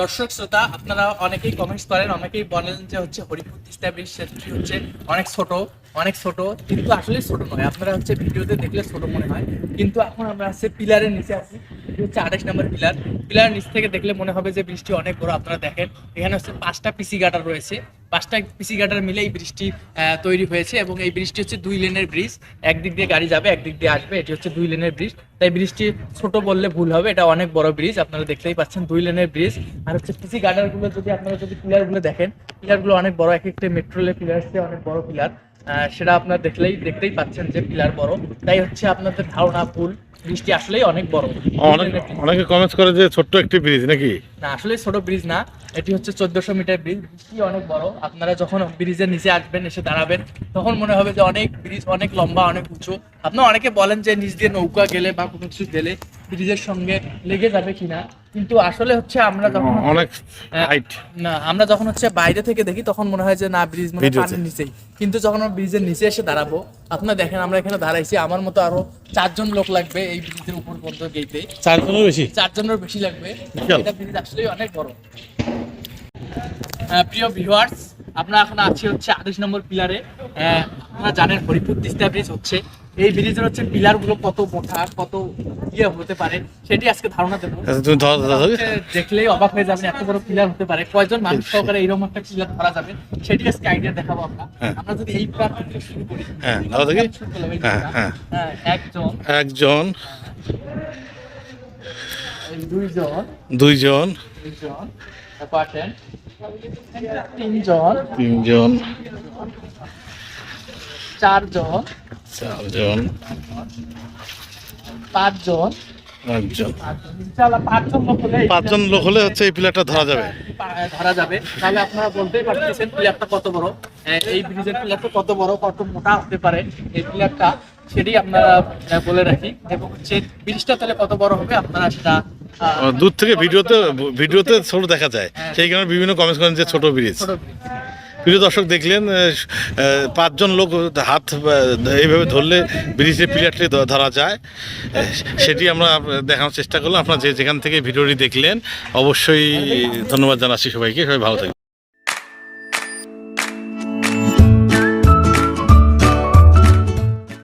দর্শক, শ্রোতা, আপনারা অনেকেই কমেন্টস করেন, অনেকেই বলেন যে হচ্ছে হরিপুর তিস্তা ব্রিজ সেতুটি হচ্ছে অনেক ছোট অনেক ছোট, কিন্তু আসলে ছোট নয়। আপনারা হচ্ছে ভিডিওতে দেখলে ছোট মনে হয়। কিন্তু এখন আমরা হচ্ছে পিলারের নিচে আছি। এটি হচ্ছে আঠাশ নম্বর পিলার। পিলারের নিচ থেকে দেখলে মনে হবে যে বৃষ্টি অনেক বড়, আপনারা দেখেন। এখানে হচ্ছে পাঁচটা পিসি গাটার রয়েছে। পাঁচটা পিসি গাটার মিলে এই বৃষ্টি তৈরি হয়েছে এবং এই ব্রিজটি হচ্ছে দুই লেনের ব্রিজ একদিক দিয়ে গাড়ি যাবে, একদিক দিয়ে আসবে। এটি হচ্ছে দুই লেনের ব্রিজ তাই ব্রিজটি ছোট বললে ভুল হবে, এটা অনেক বড় ব্রিজ আপনারা দেখতেই পাচ্ছেন দুই লেনের ব্রিজ আর হচ্ছে পিসি গার্ডারগুলো যদি আপনারা যদি পিলারগুলো দেখেন পিলারগুলো অনেক বড়, এক একটা মেট্রোলে পিলার অনেক বড় পিলার। সেটা আপনারা দেখলেই, দেখতেই পাচ্ছেন যে পিলার বড়। তাই হচ্ছে আপনাদের ধারণা ভুল। বৃষ্টি আসলেই অনেক বড়। অনেক অনেকে কমেন্টস করে যে ছোট্ট একটি ব্রিজ নাকি? না আসলে ছোট ব্রিজ না এটি হচ্ছে চোদ্দশো মিটার ব্রিজ বৃষ্টি অনেক বড় আপনারা যখন ব্রিজের নিচে আসবেন এসে দাঁড়াবেন তখন মনে হবে যে অনেক ব্রিজ অনেক লম্বা অনেক উঁচু। আপনারা অনেকে বলেন যে নিজ দিয়ে নৌকা গেলে বা কোনো কিছু গেলে ব্রিজের সঙ্গে লেগে যাবে কিনা। কিন্তু আসলে হচ্ছে আমরা যখন অনেক হাইট না আমরা যখন হচ্ছে বাইরে থেকে দেখি তখন মনে হয় যে না ব্রিজ মানে। পানির নিচেই। কিন্তু যখন আমরা ব্রিজের নিচে এসে দাঁড়াবো আপনারা দেখেন আমরা এখানে দাঁড়াইছি আমার মতো আরও চারজন লোক লাগবে এই ব্রিজের উপর পর্যন্ত গেইতে চারজনের বেশি? চারজনের বেশি লাগবে। এটা ব্রিজ আসলেই অনেক বড়। প্রিয় ভিউয়ার্স আমরা এখন আছি হচ্ছে আঠাশ নম্বর পিলারে। আপনারা জানেন হরিপুর তিস্তা ব্রিজ হচ্ছে। এই ব্রিজের হচ্ছে পিলারগুলো কত মোটা কত ইয়ে হতে পারে সেটি আজকে ধারণা দেবো। আচ্ছা, দেখলেই অবাক হয়ে যাবেন এত বড় পিলার হতে পারে। কয়জন মানুষ সহকারে এরকম একটা পিলার ধরা যাবে সেটি আজকে আইডিয়া দেখাবো আমরা। হ্যাঁ। আমরা যদি এই প্রান্ত থেকে শুরু করি হ্যাঁ, হ্যাঁ। হ্যাঁ। হ্যাঁ, একজন। একজন। দুইজন। দুইজন। দুইজন। তিনজন। তিনজন। চারজন। চারজন। পাঁচজন। পাঁচজন। পাঁচজন লোক হলে এই পাঁচজন লোক হলে হচ্ছে এই পিলারটা ধরা যাবে। ধরা যাবে। তাহলে আপনারা বলতেই পারতেছেন প্লেয়ারটা কত বড়। এই ব্রিজের প্লেয়ারটা কত বড় কত মোটা হতে পারে এই প্লেয়ারটা সেটি আপনারা বলে রাখি। এবং হচ্ছে ব্রিজটা তাহলে কত বড় হবে আপনারা সেটা দূর থেকে ভিডিওতে ভিডিওতে ছোট দেখা যায়। সেই কারণে বিভিন্ন কমেন্টস করেন যে ছোট ব্রিজ। প্রিয় দর্শক দেখলেন পাঁচজন লোক হাত এইভাবে ধরলে ব্রিজের পিলারটি ধরা যায়। সেটি আমরা দেখানোর চেষ্টা করলাম। আপনারা যে যেখান থেকে ভিডিওটি দেখলেন অবশ্যই ধন্যবাদ জানাচ্ছি সবাইকে। সবাই ভালো থাকবেন।